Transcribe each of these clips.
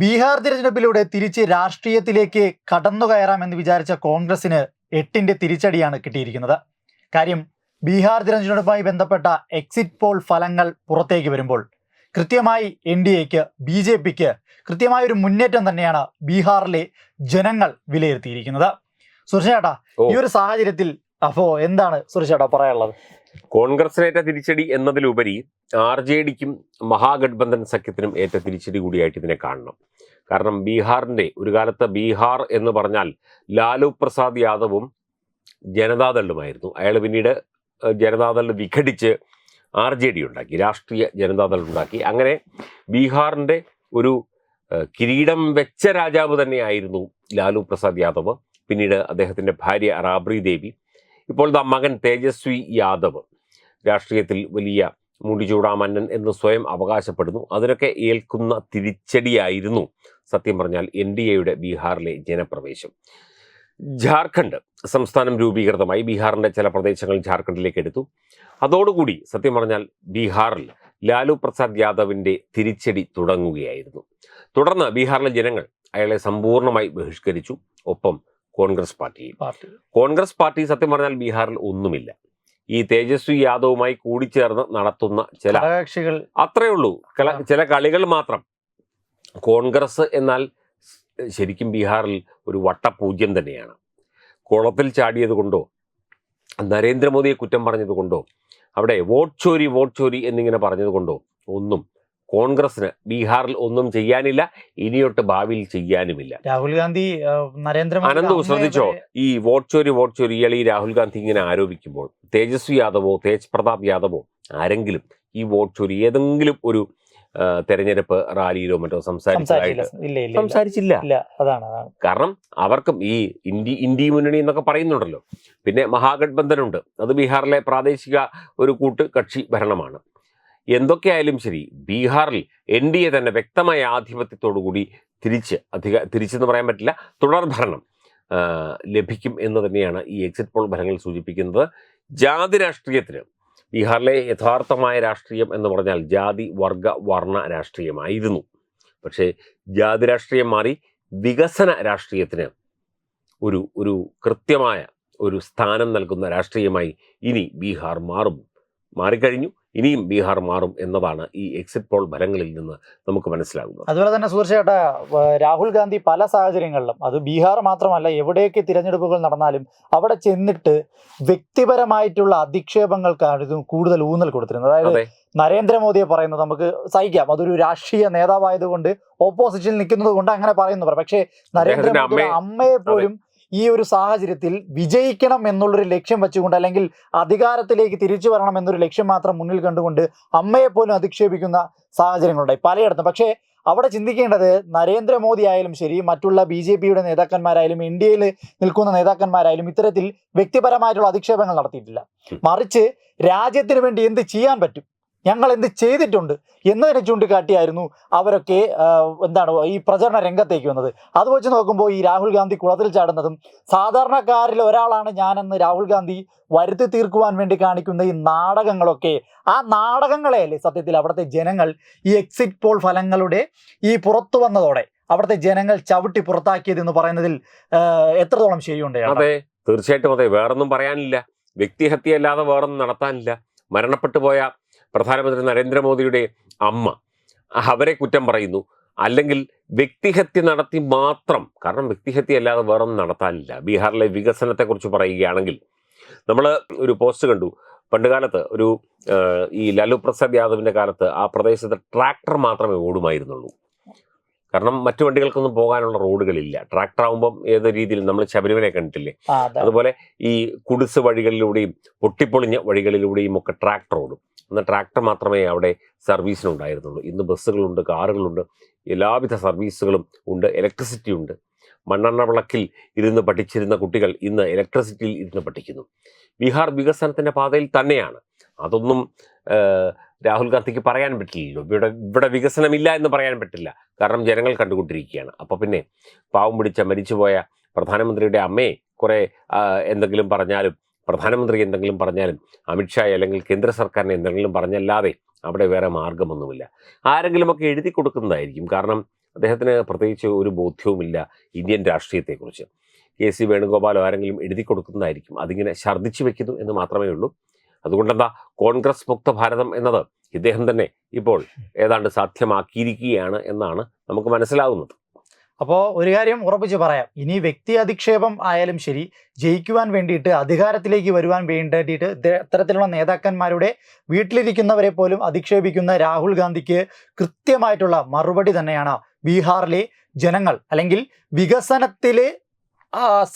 ബീഹാർ തിരഞ്ഞെടുപ്പിലൂടെ തിരിച്ച് രാഷ്ട്രീയത്തിലേക്ക് കടന്നു കയറാമെന്ന് വിചാരിച്ച കോൺഗ്രസിന് എട്ടിന്റെ തിരിച്ചടിയാണ് കിട്ടിയിരിക്കുന്നത്. കാര്യം ബീഹാർ തിരഞ്ഞെടുപ്പുമായി ബന്ധപ്പെട്ട എക്സിറ്റ് പോൾ ഫലങ്ങൾ പുറത്തേക്ക് വരുമ്പോൾ കൃത്യമായി എൻ ഡി എക്ക് ബി ജെ പിക്ക് കൃത്യമായ ഒരു മുന്നേറ്റം തന്നെയാണ് ബീഹാറിലെ ജനങ്ങൾ വിലയിരുത്തിയിരിക്കുന്നത്. സുരക്ഷേട്ടാ ഈ ഒരു സാഹചര്യത്തിൽ അപ്പോ എന്താണ് സുരേഷേട്ടാ പറയാനുള്ളത്? കോൺഗ്രസിനേറ്റ തിരിച്ചടി എന്നതിലുപരി ആർ ജെ ഡിക്കും മഹാഗഡ്ബന്ധൻ സഖ്യത്തിനും ഏറ്റ തിരിച്ചടി കൂടിയായിട്ട് ഇതിനെ കാണണം. കാരണം ബീഹാറിന്റെ ഒരു കാലത്ത് ബീഹാർ എന്ന് പറഞ്ഞാൽ ലാലു പ്രസാദ് യാദവും ജനതാദളുമായിരുന്നു. അയാൾ പിന്നീട് ജനതാദൾ വിഘടിച്ച് ആർ ജെ ഡി ഉണ്ടാക്കി രാഷ്ട്രീയ ജനതാദൾ ഉണ്ടാക്കി. അങ്ങനെ ബീഹാറിന്റെ ഒരു കിരീടം വെച്ച രാജാവ് തന്നെയായിരുന്നു ലാലു പ്രസാദ് യാദവ്. പിന്നീട് അദ്ദേഹത്തിന്റെ ഭാര്യ റാബ്രി ദേവി. ഇപ്പോൾ ദ മകൻ തേജസ്വി യാദവ് രാഷ്ട്രീയത്തിൽ വലിയ മുടിചൂടാമന്നൻ എന്ന് സ്വയം അവകാശപ്പെടുന്നു. അതിനൊക്കെ ഏൽക്കുന്ന തിരിച്ചടിയായിരുന്നു സത്യം പറഞ്ഞാൽ എൻ ഡി എയുടെ ബീഹാറിലെ ജനപ്രവേശം. ജാർഖണ്ഡ് സംസ്ഥാനം രൂപീകൃതമായി. ബീഹാറിന്റെ ചില പ്രദേശങ്ങൾ ജാർഖണ്ഡിലേക്ക് എടുത്തു. അതോടുകൂടി സത്യം പറഞ്ഞാൽ ബീഹാറിൽ ലാലു പ്രസാദ് യാദവിന്റെ തിരിച്ചടി തുടങ്ങുകയായിരുന്നു. തുടർന്ന് ബീഹാറിലെ ജനങ്ങൾ അയാളെ സമ്പൂർണമായി ബഹിഷ്കരിച്ചു. ഒപ്പം കോൺഗ്രസ് പാർട്ടിയിൽ പാർട്ടി. കോൺഗ്രസ് പാർട്ടി സത്യം പറഞ്ഞാൽ ബീഹാറിൽ ഒന്നുമില്ല. ഈ തേജസ്വി യാദവുമായി കൂടിച്ചേർന്ന് നടത്തുന്ന ചില കക്ഷികൾ അത്രയേ ഉള്ളൂ. ചില കളികൾ മാത്രം. കോൺഗ്രസ് എന്നാൽ ശരിക്കും ബീഹാറിൽ ഒരു വട്ടപൂജ്യം തന്നെയാണ്. കുളത്തിൽ ചാടിയത് കൊണ്ടോ നരേന്ദ്രമോദിയെ കുറ്റം പറഞ്ഞത് കൊണ്ടോ അവിടെ വോട്ട് ചോരി വോട്ട് ചോരി എന്നിങ്ങനെ പറഞ്ഞത് കൊണ്ടോ ഒന്നും കോൺഗ്രസിന് ബീഹാറിൽ ഒന്നും ചെയ്യാനില്ല ഇനിയൊട്ട് ഭാവിയിൽ ചെയ്യാനുമില്ല. രാഹുൽ ഗാന്ധി നരേന്ദ്ര അനന്ത് ശ്രദ്ധിച്ചോ? ഈ വോട്ട് ചോരി വോട്ട് ചോരി ഇയാൾ ഈ രാഹുൽ ഗാന്ധി ഇങ്ങനെ ആരോപിക്കുമ്പോൾ തേജസ്വി യാദവോ തേജ് പ്രതാപ് യാദവോ ആരെങ്കിലും ഈ വോട്ട് ചോരി ഏതെങ്കിലും ഒരു തെരഞ്ഞെടുപ്പ് റാലിയിലോ മറ്റോ സംസാരിച്ചതായിട്ട്. സംസാരിച്ചില്ല. കാരണം അവർക്കും ഈ ഇന്ത്യ ഇന്ത്യ മുന്നണി എന്നൊക്കെ പറയുന്നുണ്ടല്ലോ. പിന്നെ മഹാഗഡ്ബന്ധനുണ്ട് അത് ബീഹാറിലെ പ്രാദേശിക ഒരു കൂട്ട് കക്ഷി ഭരണമാണ്. എന്തൊക്കെയായാലും ശരി ബീഹാറിൽ എൻ ഡി എ തന്നെ വ്യക്തമായ ആധിപത്യത്തോടുകൂടി തിരിച്ച് അധിക തിരിച്ചെന്ന് പറയാൻ പറ്റില്ല തുടർ ഭരണം ലഭിക്കും എന്ന് തന്നെയാണ് ഈ എക്സിറ്റ് പോൾ ഫലങ്ങൾ സൂചിപ്പിക്കുന്നത്. ജാതി രാഷ്ട്രീയത്തിന് ബീഹാറിലെ യഥാർത്ഥമായ രാഷ്ട്രീയം എന്ന് പറഞ്ഞാൽ ജാതി വർഗ വർണ രാഷ്ട്രീയമായിരുന്നു. പക്ഷേ ജാതി രാഷ്ട്രീയം മാറി വികസന രാഷ്ട്രീയത്തിന് ഒരു ഒരു കൃത്യമായ ഒരു സ്ഥാനം നൽകുന്ന രാഷ്ട്രീയമായി ഇനി ബീഹാർ മാറും മാറിക്കഴിഞ്ഞു. ഇനിയും ബീഹാർ മാറും എന്നതാണ് ഈ എക്സിറ്റ് പോൾ ഫലങ്ങളിൽ നിന്ന് നമുക്ക് മനസ്സിലാകുന്നത്. അതുപോലെ തന്നെ സുഹൃത്തുക്കളെ രാഹുൽ ഗാന്ധി പല സാഹചര്യങ്ങളിലും അത് ബീഹാർ മാത്രമല്ല എവിടെയൊക്കെ തിരഞ്ഞെടുപ്പുകൾ നടന്നാലും അവിടെ ചെന്നിട്ട് വ്യക്തിപരമായിട്ടുള്ള അധിക്ഷേപങ്ങൾക്കാണ് കൂടുതൽ ഊന്നൽ കൊടുത്തിരുന്നത്. അതായത് അതെ. നരേന്ദ്രമോദിയെ പറയുന്നത് നമുക്ക് സഹിക്കാം. അതൊരു രാഷ്ട്രീയ നേതാവായതുകൊണ്ട് ഓപ്പോസിഷനിൽ നിൽക്കുന്നത് കൊണ്ട് അങ്ങനെ പറയുന്നു പക്ഷേ നരേന്ദ്രമോദിയുടെ അമ്മയെ- അമ്മയെ പോലും ഈ ഒരു സാഹചര്യത്തിൽ വിജയിക്കണം എന്നുള്ളൊരു ലക്ഷ്യം വെച്ചുകൊണ്ട് അല്ലെങ്കിൽ അധികാരത്തിലേക്ക് തിരിച്ചു വരണം എന്നൊരു ലക്ഷ്യം മാത്രം മുന്നിൽ കണ്ടുകൊണ്ട് അമ്മയെപ്പോലും അധിക്ഷേപിക്കുന്ന സാഹചര്യങ്ങളുണ്ടായി പലയിടത്തും. പക്ഷേ അവിടെ ചിന്തിക്കേണ്ടത് നരേന്ദ്രമോദി ആയാലും ശരി മറ്റുള്ള ബി ജെ പിയുടെ നേതാക്കന്മാരായാലും ഇന്ത്യയിൽ നിൽക്കുന്ന നേതാക്കന്മാരായാലും ഇത്തരത്തിൽ വ്യക്തിപരമായിട്ടുള്ള അധിക്ഷേപങ്ങൾ നടത്തിയിട്ടില്ല. മറിച്ച് രാജ്യത്തിന് വേണ്ടി എന്ത് ചെയ്യാൻ പറ്റും? ഞങ്ങൾ എന്ത് ചെയ്തിട്ടുണ്ട് എന്നതിനെ ചൂണ്ടിക്കാട്ടിയായിരുന്നു അവരൊക്കെ എന്താണ് ഈ പ്രചരണ രംഗത്തേക്ക് വന്നത്. അത് വെച്ച് നോക്കുമ്പോൾ ഈ രാഹുൽ ഗാന്ധി കുളത്തിൽ ചാടുന്നതും സാധാരണക്കാരിൽ ഒരാളാണ് ഞാനെന്ന് രാഹുൽ ഗാന്ധി വരുത്തി തീർക്കുവാൻ വേണ്ടി കാണിക്കുന്ന ഈ നാടകങ്ങളൊക്കെ ആ നാടകങ്ങളെയല്ലേ സത്യത്തിൽ അവിടുത്തെ ജനങ്ങൾ ഈ എക്സിറ്റ് പോൾ ഫലങ്ങളുടെ ഈ പുറത്തു വന്നതോടെ അവിടുത്തെ ജനങ്ങൾ ചവിട്ടി പുറത്താക്കിയത് എന്ന് പറയുന്നതിൽ എത്രത്തോളം ശരിയുണ്ട് അതെ തീർച്ചയായിട്ടും അതെ. വേറൊന്നും പറയാനില്ല. വ്യക്തിഹത്യ അല്ലാതെ വേറൊന്നും നടത്താനില്ല. മരണപ്പെട്ടു പോയ പ്രധാനമന്ത്രി നരേന്ദ്രമോദിയുടെ അമ്മ അവരെ കുറ്റം പറയുന്നു. അല്ലെങ്കിൽ വ്യക്തിഹത്യ നടത്തി മാത്രം കാരണം വ്യക്തിഹത്യ അല്ലാതെ വേറൊന്നും നടത്താനില്ല. ബീഹാറിലെ വികസനത്തെക്കുറിച്ച് പറയുകയാണെങ്കിൽ നമ്മൾ ഒരു പോസ്റ്റ് കണ്ടു. പണ്ട് കാലത്ത് ഒരു ഈ ലാലു പ്രസാദ് യാദവിന്റെ കാലത്ത് ആ പ്രദേശത്ത് ട്രാക്ടർ മാത്രമേ ഓടുമായിരുന്നുള്ളൂ. കാരണം മറ്റു വണ്ടികൾക്കൊന്നും പോകാനുള്ള റോഡുകളില്ല. ട്രാക്ടർ ആകുമ്പം ഏത് രീതിയിൽ നമ്മൾ ശബരിമല കണ്ടിട്ടില്ലേ? അതുപോലെ ഈ കുടിസ് വഴികളിലൂടെയും പൊട്ടിപ്പൊളിഞ്ഞ വഴികളിലൂടെയും ഒക്കെ ട്രാക്ടർ ഓടും. അന്ന് ട്രാക്ടർ മാത്രമേ അവിടെ സർവീസിനുണ്ടായിരുന്നുള്ളൂ. ഇന്ന് ബസ്സുകളുണ്ട് കാറുകളുണ്ട് എല്ലാവിധ സർവീസുകളും ഉണ്ട് ഇലക്ട്രിസിറ്റി ഉണ്ട്. മണ്ണെണ്ണ വിളക്കിൽ ഇരുന്ന് പഠിച്ചിരുന്ന കുട്ടികൾ ഇന്ന് ഇലക്ട്രിസിറ്റിയിൽ ഇരുന്ന് പഠിക്കുന്നു. ബീഹാർ വികസനത്തിന്റെ പാതയിൽ തന്നെയാണ്. അതൊന്നും രാഹുൽ ഗാന്ധിക്ക് പറയാൻ പറ്റില്ലല്ലോ. ഇവിടെ ഇവിടെ വികസനമില്ല എന്ന് പറയാൻ പറ്റില്ല. കാരണം ജനങ്ങൾ കണ്ടുകൊണ്ടിരിക്കുകയാണ്. അപ്പോൾ പിന്നെ പാവം പിടിച്ച മരിച്ചുപോയ പ്രധാനമന്ത്രിയുടെ അമ്മയെ കുറേ എന്തെങ്കിലും പറഞ്ഞാലും പ്രധാനമന്ത്രി എന്തെങ്കിലും പറഞ്ഞാലും അമിത്ഷാ അല്ലെങ്കിൽ കേന്ദ്ര സർക്കാരിനെ എന്തെങ്കിലും പറഞ്ഞല്ലാതെ അവിടെ വേറെ മാർഗമൊന്നുമില്ല. ആരെങ്കിലുമൊക്കെ എഴുതി കൊടുക്കുന്നതായിരിക്കും. കാരണം അദ്ദേഹത്തിന് പ്രത്യേകിച്ച് ഒരു ബോധ്യവുമില്ല ഇന്ത്യൻ രാഷ്ട്രീയത്തെക്കുറിച്ച്. കെ സി വേണുഗോപാലോ ആരെങ്കിലും എഴുതി കൊടുക്കുന്നതായിരിക്കും. അതിങ്ങനെ ഛർദ്ദിച്ചു വെക്കുന്നു എന്ന് മാത്രമേ ഉള്ളൂ. അതുകൊണ്ടെന്താ? കോൺഗ്രസ് മുക്ത ഭാരതം എന്നത് ഇദ്ദേഹം തന്നെ ഇപ്പോൾ ഏതാണ്ട് സാധ്യമാക്കിയിരിക്കുകയാണ് എന്നാണ് നമുക്ക് മനസ്സിലാകുന്നത് അപ്പോൾ ഒരു കാര്യം ഉറപ്പിച്ച് പറയാം. ഇനി വ്യക്തി അധിക്ഷേപം ആയാലും ശരി ജയിക്കുവാൻ വേണ്ടിയിട്ട് അധികാരത്തിലേക്ക് വരുവാൻ വേണ്ടിയിട്ട് ഇത്തരത്തിലുള്ള നേതാക്കന്മാരുടെ വീട്ടിലിരിക്കുന്നവരെ പോലും അധിക്ഷേപിക്കുന്ന രാഹുൽ ഗാന്ധിക്ക് കൃത്യമായിട്ടുള്ള മറുപടി തന്നെയാണ് ബീഹാറിലെ ജനങ്ങൾ അല്ലെങ്കിൽ വികസനത്തിലെ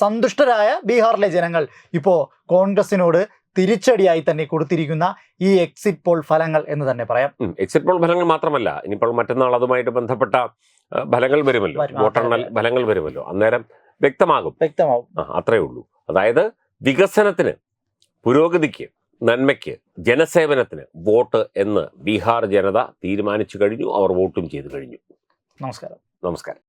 സന്തുഷ്ടരായ ബീഹാറിലെ ജനങ്ങൾ. ഇപ്പോൾ കോൺഗ്രസിനോട് തിരിച്ചടിയായി തന്നെ കൊടുത്തിരിക്കുന്ന ഈ എക്സിറ്റ് പോൾ ഫലങ്ങൾ എന്ന് തന്നെ പറയാം. എക്സിറ്റ് പോൾ ഫലങ്ങൾ മാത്രമല്ല ഇനിയിപ്പോൾ മറ്റന്നാൾ അതുമായിട്ട് ബന്ധപ്പെട്ട ഫലങ്ങൾ വരുമല്ലോ. വരും. വോട്ടെണ്ണൽ ഫലങ്ങൾ വരുമല്ലോ. അന്നേരം വ്യക്തമാകും. വ്യക്തമാകും അത്രേ ഉള്ളൂ. അതായത് വികസനത്തിന് പുരോഗതിക്ക് നന്മയ്ക്ക് ജനസേവനത്തിന് വോട്ട് എന്ന് ബീഹാർ ജനത തീരുമാനിച്ചു കഴിഞ്ഞു അവർ വോട്ടും ചെയ്തു കഴിഞ്ഞു. നമസ്കാരം. നമസ്കാരം.